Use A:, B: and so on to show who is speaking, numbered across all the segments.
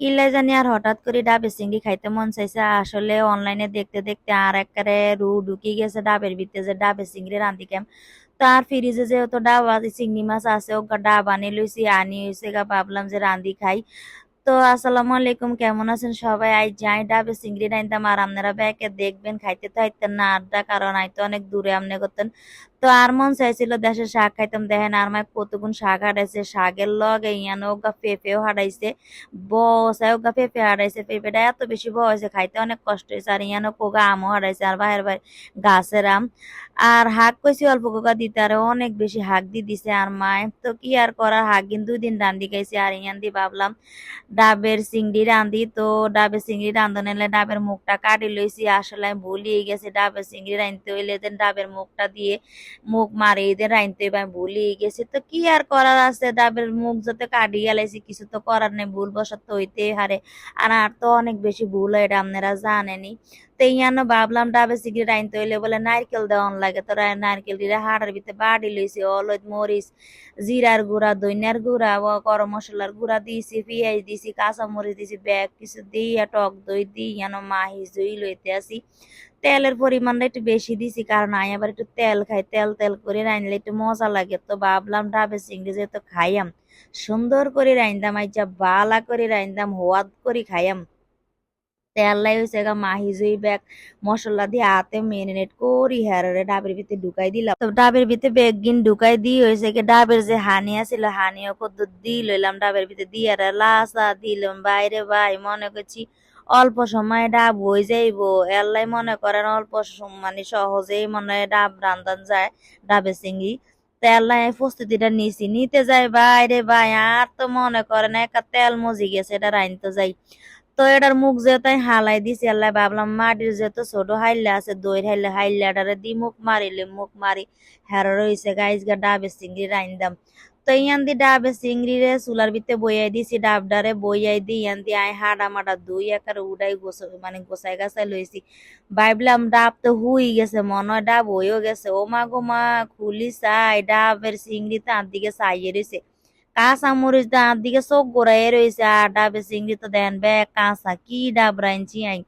A: কিল্লাই জানি আর হঠাৎ করে ডাবের চিংড়ি খাইতে মন চাইছে, আসলে অনলাইনে দেখতে দেখতে আর একবারে রু ঢুকি গেছে ডাবের ভিতরে যে ডাবের চিংড়ি রান্ধি কেম। তার ফ্রিজে যেহেতু ডাব চিংড়ি মাছ আছে ও ডাব আনি লইছি, আনি হইছে গা, ভাবলাম যে রান্ধি খাই। তো আসসালামু আলাইকুম, কেমন আছেন সবাই? আই যাই ডাবে চিংড়ি রাইন্দাম আর আপনারা ব্যাকে দেখবেন, খাইতে তো হাইতেন না, আড্ডা কারণ আই তো অনেক দূরে আমনে করতেন। তো আর মন চাইছিল দেশের শাক খাইতাম। দেখেন আর মায় কতগুণ শাক হারাইছে। শাকের লগে ইয়ানো ওগা পেঁপেও হারাইছে। বসায় ওগা পেঁপে হারাইছে। পেঁপেটা এত বেশি বয়সে খাইতে অনেক কষ্ট হয়েছে। আর ইয়ানো কোগা আমও হারাইছে, আর বাহির বাহির গাছের আম। আর হাক কইছি অল্প কোকা দিতে, আর অনেক বেশি হাক দি দিছে আর মায় তো কি আর করার, হাক কিন্তু দুই দিন রান্ধি খাইছি। আর ইয়ান দি ভাবলাম ডাবের চিংড়ি রান্ধি। তো ডাবের চিংড়ি রান্ধন এলে ডাবের মুখটা কাটি লইছি। আসলে ভুলিয়ে গেছি, ডাবের চিংড়ি রাঁধতে হইলে ডাবের মুখটা দিয়ে মুখ মারি দিয়ে রাইনতে আমি ভুলিয়ে গেছে। তো কি আর করার আছে? ডাবের মুখ যাতে কাটি গেলাইছি, কিছু তো করার নেই, ভুল বসাতে হইতে হারে আর আর তো অনেক বেশি ভুল হয় এটা আপনারা জানেনি তো ইয়ানো ভাবলাম ডাবের চিংড়ি রাঁধতে হইলে বলে নারকেল দেওয়ান লাগে। তো রা- নারকেল দিয়ে হাড়ের ভিতরে বাড়ি লইছি অলদ মরিচ, জিরার গুঁড়া দইনার গুঁড়া, ও গরম মশলার গুঁড়া দিয়েছি পেঁয়াজ দিয়েছি কাঁচামরিচ দিয়েছি ব্যাগ কিছু দিয়ে, টক দই দিই যেন মাহি জই লইতে আসি তেলের পরিমাণটা একটু বেশি দিছি কারণ আমি আবার একটু তেল খাই, তেল তেল করে রাইনলে একটু মজা লাগে। তো ভাবলাম ডাবে চিংড়ি যেহেতু খাইয়াম, সুন্দর করে রাইন্দাম আইজা বালা করে রাইন্দাম, হোয়াদ করে খাইয়াম। তেল লাই হয়েছে গা, মাহি জুই ব্যাগ, মশলা দিয়ে হাতে মেরিনেট করি হ্যারে ডাবের ভিতরে ঢুকাই দিলাম। তো ডাবের ভিতরে বেগিন ঢুকাই দিয়ে হয়েছে কি ডাবের যে হানি আছিল, হানিও কত দি লইলাম ডাবের ভিতরে দিয়ে লাসা দিলাম বাইরে ভাই, মনে করছি অল্প সময় ডাব হয়ে যাইব। এল্লাই মনে করেন অল্প মানে সহজেই মনে হয় ডাব রান্ধান যায়, ডাবের চিংড়ি। তেলাই প্রস্তুতিটা নিছি, নিতে যাই বাইরে ভাই, আর তো মনে করেন একা তেল মজি গেছে, এটা রাইনতে যাই। তো এটার মুখ যেহেতু আমি হালাই দিছি, আল্লাহ ভাবলাম মাটির যেহেতু ছোট হাইলা আছে দই হাইলে, হাইলাটারে দি মুখ মারিলে মুখ মারি। হেরো রয়েছে গাইজ গা, ডাবে চিংড়ি রাইন দাম। তো ইয়ান দি ডাবে চিংড়ি রে চুলার ভিতরে বইয়াই দিছি, ডাবডারে বইয়াই দি ইয়ান দি আই হাডা মাডা দুই একার উড়াই গোছ মানে গোছাই গাছাই লইছি। ভাবলাম ডাব তো হুই গেছে, মনে হয় ডাব হইও গেছে। ও মা গো মা, খুলি চাই, ডাবের চিংড়ি তার দিকে চাইয়ে রয়েছে কাঁচা মরিচ তার দিকে চোখ গোড়াই রয়েছে আর ডাবে চিংড়ি তো দেন বে কাঁচা কি ডাব রাইনছি আই।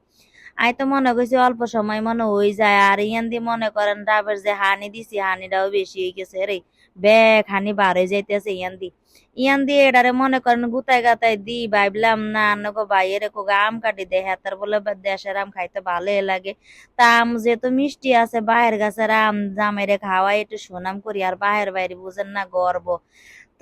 A: আই তো মনে করছি অল্প সময় মনে হয়ে যায়, আর ইয়ান দিয়ে মনে করেন ডাবের যে হানি দিছি, হানিটাও বেশি হয়ে গেছে রে। ব্যাগ, হানি বার হয়ে যাইতেছে ইয়ান দি। ইয়ান দিয়ে এটারে মনে করেন গুতাই গাতাই দি ভাবলাম না আনগো বাইরে কো আম কাটি দে, হাতার বলে দেশের আম খাইতে ভালোই লাগে। তা আম যেহেতু মিষ্টি আছে, বাহের গাছের আম জামাইরে খাওয়াই একটু সুনাম করি, আর বাহের বাইরে বুঝেন না গর্ব।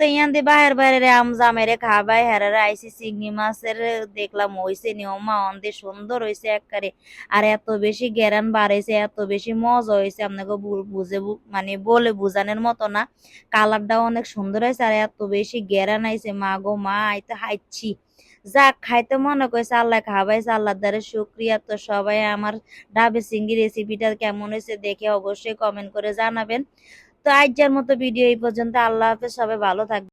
A: তো ইয়ান বাহের বাইরে আম জামাইরে খাবাই হেরারে আইসি চিংড়ি মাছের দেখলাম হইছে নি ওমা অন্দে সুন্দর হইছে একবারে আর এত বেশি গ্যারান বাড়াইছে এত বেশি মজা হয়েছে আপনাকে বুঝে মানে বলে বুঝানোর মতো না কালারটাও অনেক সুন্দর হয়েছে আর এত বেশি গ্যারান আইছে মা গো মা আইতে হাইছি যাক খাইতে মনে করেছে আল্লাহ খাবাইছে আল্লাহ দ্বারে শুক্রিয়া তো সবাই আমার ডাবে চিংড়ি রেসিপিটা কেমন হয়েছে দেখে অবশ্যই কমেন্ট করে জানাবেন তো আজকের মতো ভিডিও এই পর্যন্ত। আল্লাহ হাফেজ সবাই ভালো থাকবে